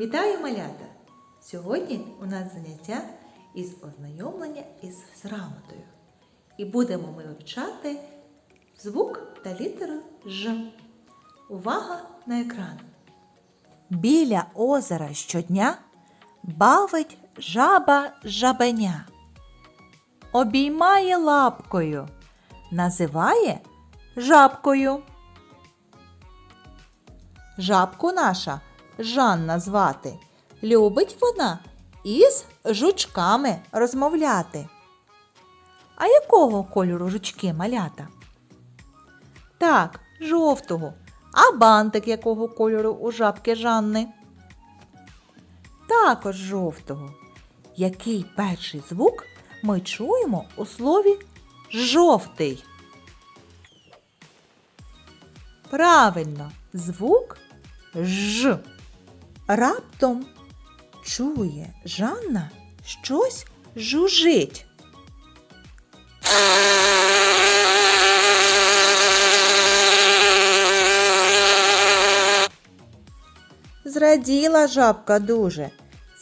Вітаю малята! Сьогодні у нас заняття із ознайомлення із грамотою. І будемо ми вивчати звук та літеру Ж. Увага на екран. Біля озера щодня бавить жаба жабеня. Обіймає лапкою, називає жабкою. Жабку наша Жанна звати. Любить вона із жучками розмовляти. А якого кольору жучки малята? Так, жовтого. А бантик якого кольору у жабки Жанни? Також жовтого. Який перший звук ми чуємо у слові жовтий? Правильно, звук Ж. Раптом чує Жанна щось жужить. Зраділа жабка дуже.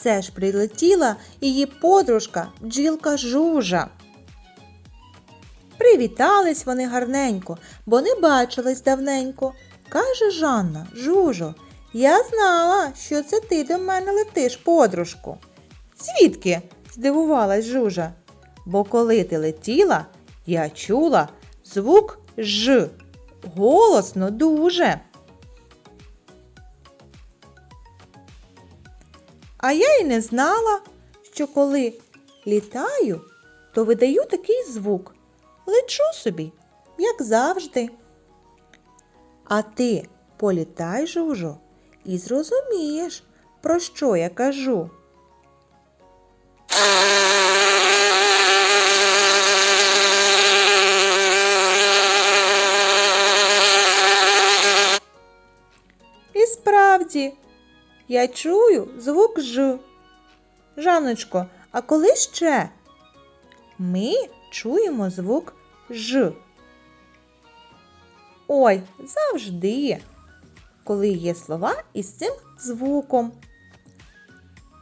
Це ж прилетіла її подружка бджілка жужа. Привітались вони гарненько, бо не бачились давненько. Каже Жанна, жужо, я знала, що це ти до мене летиш, подружку. Звідки? здивувалась жужа. Бо коли ти летіла, я чула звук Ж. Голосно дуже. А я й не знала, що коли літаю, то видаю такий звук. Лечу собі, як завжди. А ти політай, жужо, і зрозумієш, про що я кажу. І справді, я чую звук Ж. Жаночко, а коли ще? Ми чуємо звук Ж. Ой, завжди, коли є слова із цим звуком.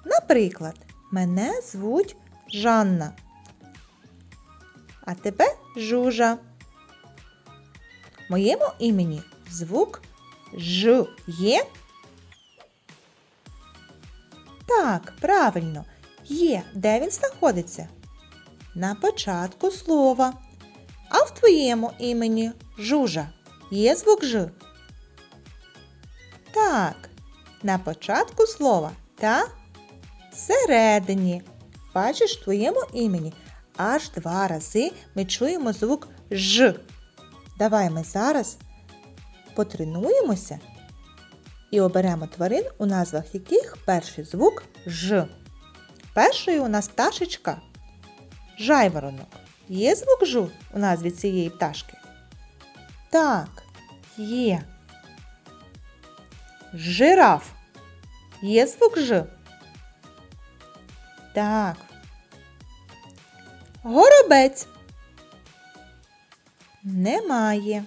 Наприклад, мене звуть Жанна. А тебе Жужа. В моєму імені звук Ж є. Так, правильно, є. Де він знаходиться? На початку слова. А в твоєму імені Жужа є звук Ж? Так, на початку слова та всередині. Бачиш, в твоєму імені аж два рази ми чуємо звук Ж. Давай ми зараз потренуємося і оберемо тварин, у назвах яких перший звук Ж. Першою у нас пташечка жайворонок. Є звук Ж у назві цієї пташки? Так, є. Жираф. Є звук Ж? Так. Горобець. Немає.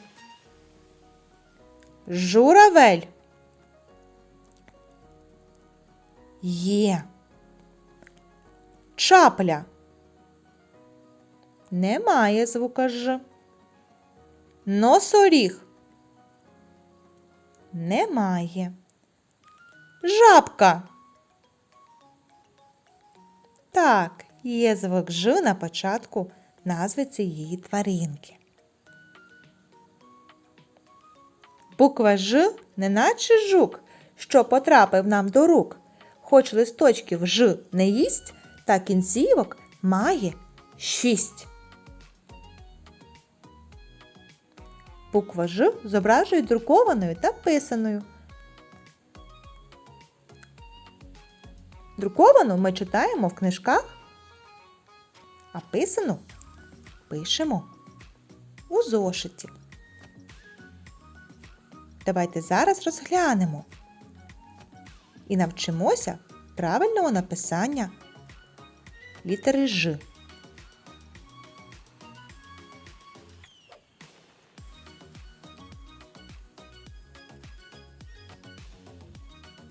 Журавель. Є. Чапля. Немає звука Ж. Носоріг. Немає. Жабка. Так, є звук Ж на початку назви цієї тваринки. Буква Ж неначе жук, що потрапив нам до рук. Хоч листочків Ж не їсть, та кінцівок має шість. Буква Ж зображує друкованою та писаною. Друковану ми читаємо в книжках, а писану пишемо у зошиті. Давайте зараз розглянемо і навчимося правильного написання літери Ж.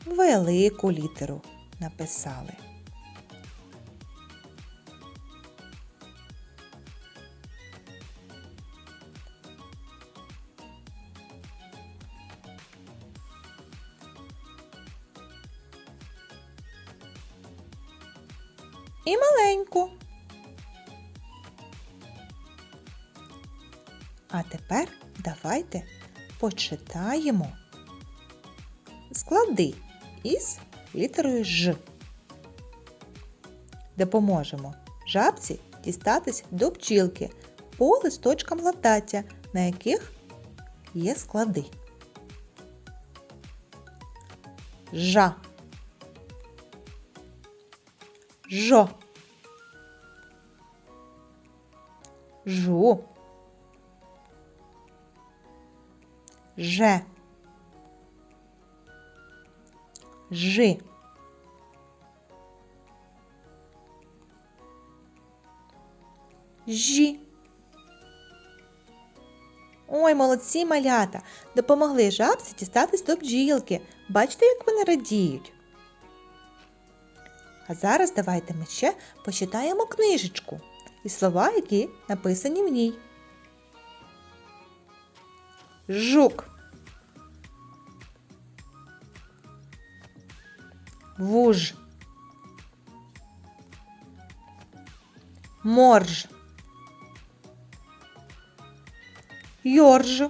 велику літеру написали. І маленьку. А тепер давайте почитаємо склади із літерою Ж. Допоможемо жабці дістатись до пчілки по листочкам латаття, на яких є склади. Жа. Жо. Жу. Же. Жи. Жі. Ой, молодці малята! Допомогли жабці дістатись до бджілки. Бачите, як вони радіють. А зараз давайте ми ще почитаємо книжечку і слова, які написані в ній. Жук. Вуж. Морж. Йорж.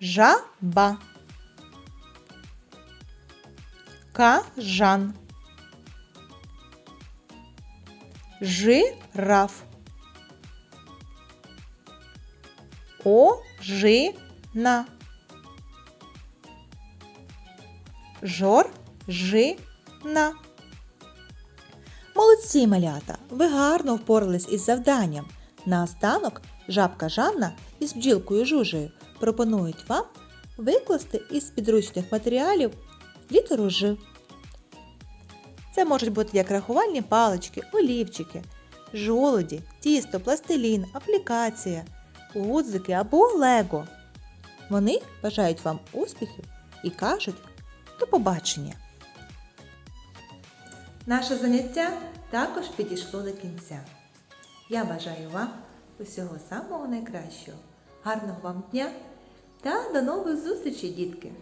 Жаба. Кажан. Жираф. Ожина. Жоржина. Молодці малята! Ви гарно впорались із завданням. Наостанок жабка Жанна із бджілкою Жужею пропонують вам викласти із підручних матеріалів літеру Ж. Це можуть бути як рахувальні палички, олівчики, жолоді, тісто, пластилін, аплікація, гудзики або лего. Вони бажають вам успіхів і кажуть до побачення. Наше заняття також підійшло до кінця. Я бажаю вам усього самого найкращого, гарного вам дня та до нових зустрічей, дітки!